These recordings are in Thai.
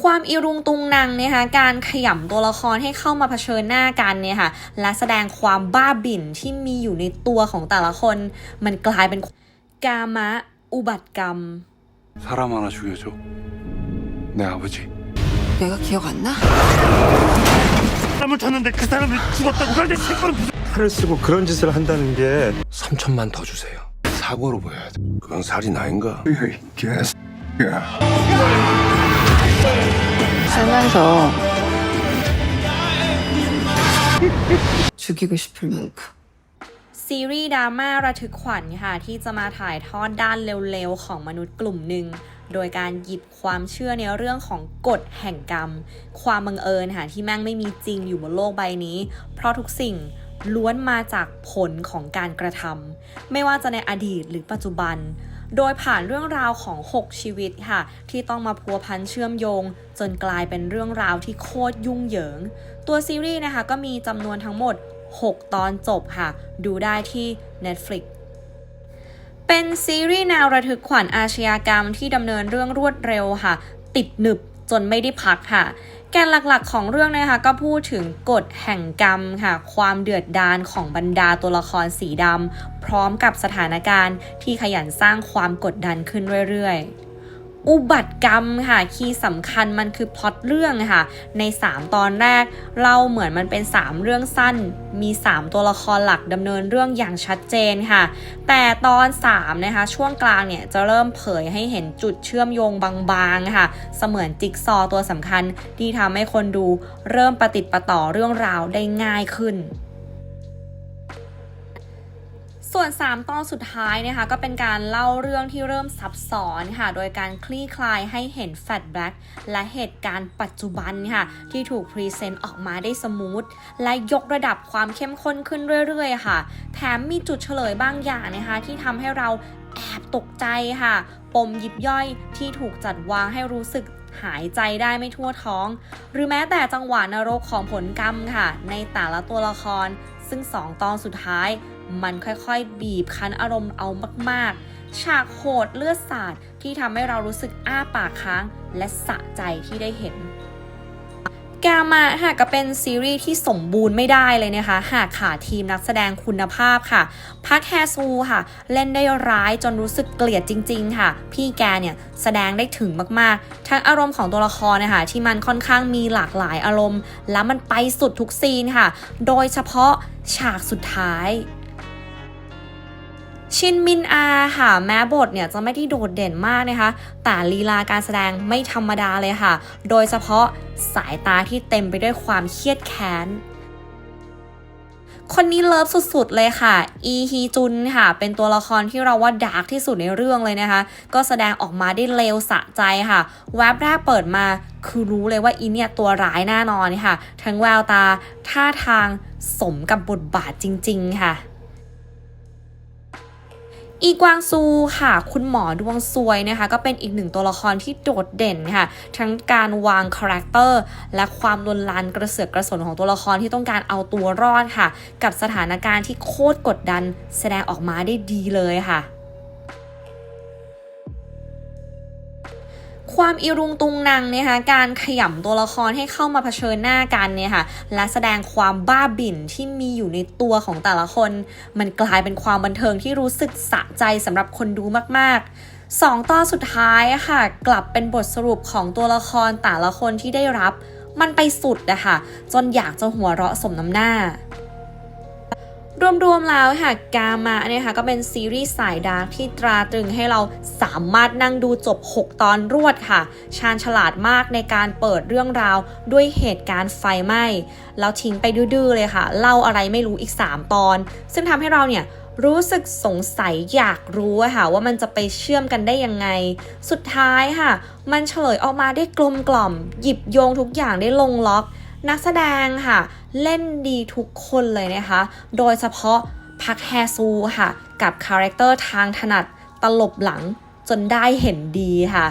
ความอีรุงตุงนางนะคะการขยำตัวละครให้เข้ามาเผชิญหน้ากันเนี่ยค่ะและแสดงความบ้าบิ่นที่มีอยู่ในตัวของแต่ละคน มันกลายเป็นกามะอุบัติกรรม 사람 하나 죽여줘. 내 아버지. 내가 기억 안 나? 사람을 쳤는데 그 사람이 죽었다고 그런데 새끼는 칼을 쓰고 그런 짓을 한다는 게 3천만 더 주세요. 사고로 보여야 돼. 그건 살인 아닌가? 이 개스. 야. 살면서 죽이고 싶을 만큼 ซีรีส์ดราม่าระทึกขวัญค่ะ ที่จะมาถ่ายทอดด้านเร็วๆ ของมนุษย์กลุ่มหนึ่ง โดยการหยิบความเชื่อในเรื่องของกฎแห่งกรรม ความบังเอิญค่ะที่แม่งไม่มีจริงอยู่บนโลกใบนี้ เพราะทุกสิ่งล้วนมาจากผลของการกระทำไม่ว่าจะในอดีตหรือปัจจุบัน โดยผ่านเรื่องราวของ 6 ชีวิตค่ะ ที่ต้องมาพัวพันเชื่อมโยง จนกลายเป็นเรื่องราวที่โคตรยุ่งเหยิง ตัวซีรีส์นะคะก็มีจำนวนทั้งหมด 6 ตอนจบค่ะ ดูได้ที่ Netflix เป็นซีรีส์แนวระทึกขวัญอาชญากรรมที่ดำเนินเรื่องรวดเร็วค่ะ ติดหนึบจนไม่ได้พักค่ะ แกนหลักๆของเรื่องนะคะก็พูดถึงกฎแห่งกรรมค่ะ ความเดือดดาลของบรรดาตัวละครสีดำพร้อมกับสถานการณ์ที่ขยันสร้างความกดดันขึ้นเรื่อยๆ อุบัติกรรมค่ะ คีย์สำคัญมันคือพล็อตเรื่องค่ะ ใน 3 ตอนแรกเราเหมือนมันเป็น 3 เรื่องสั้น มี 3 ตัวละครหลักดำเนินเรื่องอย่างชัดเจนค่ะ แต่ตอน 3 นะคะ ช่วงกลางเนี่ย จะเริ่มเผยให้เห็นจุดเชื่อมโยงบางๆค่ะ เสมือนจิ๊กซอว์ตัวสำคัญที่ทำให้คนดูเริ่มประติดประต่อเรื่องราวได้ง่ายขึ้น ส่วน 3 ตอนสุดท้ายนะคะก็เป็นการเล่าเรื่องที่เริ่มซับซ้อนค่ะ โดยการคลี่คลายให้เห็นแฟลชแบ็กและเหตุการณ์ปัจจุบันค่ะ ที่ถูกพรีเซนต์ออกมาได้สมูท และยกระดับความเข้มข้นขึ้นเรื่อยๆ ค่ะ แถมมีจุดเฉลยบางอย่างนะคะ ที่ทำให้เราแอบตกใจค่ะ ปมยิบย่อยที่ถูกจัดวางให้รู้สึกหายใจได้ไม่ทั่วท้อง หรือแม้แต่จังหวะนรกของผลกรรมค่ะ ในแต่ละตัวละคร ซึ่ง 2 ตอนสุดท้าย มันค่อยๆ บีบคั้นอารมณ์เอามากๆ ฉากโหดเลือดสาดที่ทำให้เรารู้สึกอ้าปากค้างและสะใจที่ได้เห็นกามาค่ะก็เป็นซีรีส์ที่สมบูรณ์ไม่ได้เลยนะคะ หากขาดทีมนักแสดงคุณภาพค่ะ พักแฮซูค่ะ เล่นได้ร้ายจนรู้สึกเกลียดจริง ๆ ค่ะ พี่แกเนี่ยแสดงได้ถึงมากๆ ทั้งอารมณ์ของตัวละครนะคะ ที่มันค่อนข้างมีหลากหลายอารมณ์ แล้วมันไปสุดทุกซีนค่ะ โดยเฉพาะฉากสุดท้าย ชินมินอาค่ะแม้บทเนี่ยจะไม่ได้โดดเด่นมากนะคะ แต่ลีลาการแสดงไม่ธรรมดาเลยค่ะ โดยเฉพาะสายตาที่เต็มไปด้วยความเครียดแค้นคนนี้เลิฟสุดๆเลยค่ะ อีฮีจุนค่ะ เป็นตัวละครที่เราว่าดาร์กที่สุดในเรื่องเลยนะคะ ก็แสดงออกมาได้เลวสะใจค่ะ แวบแรกเปิดมา คือรู้เลยว่าอีเนี่ยตัวร้ายแน่นอนค่ะ ทั้งแววตา ท่าทางสมกับบทบาทจริง ๆ ค่ะ อีกวางซูค่ะ คุณหมอดวงซวยนะคะ ก็เป็นอีกหนึ่งตัวละครที่โดดเด่นค่ะ ทั้งการวางคาแรคเตอร์และความลนลานกระเสือกกระสนของตัวละครที่ต้องการเอาตัวรอดค่ะ กับสถานการณ์ที่โคตรกดดันแสดงออกมาได้ดีเลยค่ะ ความอีรุงตุงนางนะคะการขยำตัวละครให้เข้ามาเผชิญหน้ากันเนี่ยค่ะและแสดงความบ้าบิ่นที่มีอยู่ในตัวของแต่ละคน มันกลายเป็นความบันเทิงที่รู้สึกสะใจสำหรับคนดูมาก ๆสองตอนสุดท้ายค่ะ กลับเป็นบทสรุปของตัวละครแต่ละคนที่ได้รับ มันไปสุดอะค่ะจนอยากจะหัวเราะสมน้ำหน้า รวมๆแล้วค่ะกามะเนี่ยค่ะก็เป็นซีรีส์สายดาร์กที่ตราตรึงให้เราสามารถนั่งดูจบ 6 ตอนรวดค่ะ ชาญฉลาดมากในการเปิดเรื่องราวด้วยเหตุการณ์ไฟไหม้แล้วทิ้งไปดื้อๆเลยค่ะ เล่าอะไรไม่รู้อีก 3 ตอน ซึ่งทำให้เราเนี่ยรู้สึกสงสัยอยากรู้ค่ะว่ามันจะไปเชื่อมกันได้ยังไง สุดท้ายค่ะ มันเฉลยออกมาได้กลมกล่อม หยิบโยงทุกอย่างได้ลงล็อก นักแสดงค่ะ เล่นดีทุกคนเลยนะคะ โดยเฉพาะพักแฮซูค่ะ กับคาแรคเตอร์ทางถนัดตลบหลังจนได้เห็นดีค่ะ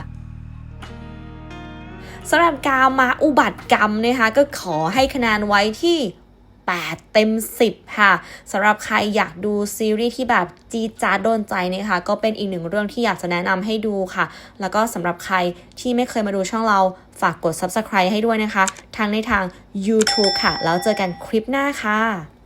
สำหรับกาวมาอุบัติกรรมนะคะก็ขอให้คะแนนไว้ที่ 8 เต็ม 10 ค่ะสำหรับใครอยากดูซีรีส์ที่แบบจีจ้าโดนใจนะคะ ก็เป็นอีกหนึ่งเรื่องที่อยากจะแนะนำให้ดูค่ะ แล้วก็สำหรับใครที่ไม่เคยมาดูช่องเราฝากกด subscribe ให้ด้วยนะคะ ทางในทาง YouTube ค่ะ แล้วเจอกันคลิปหน้าค่ะ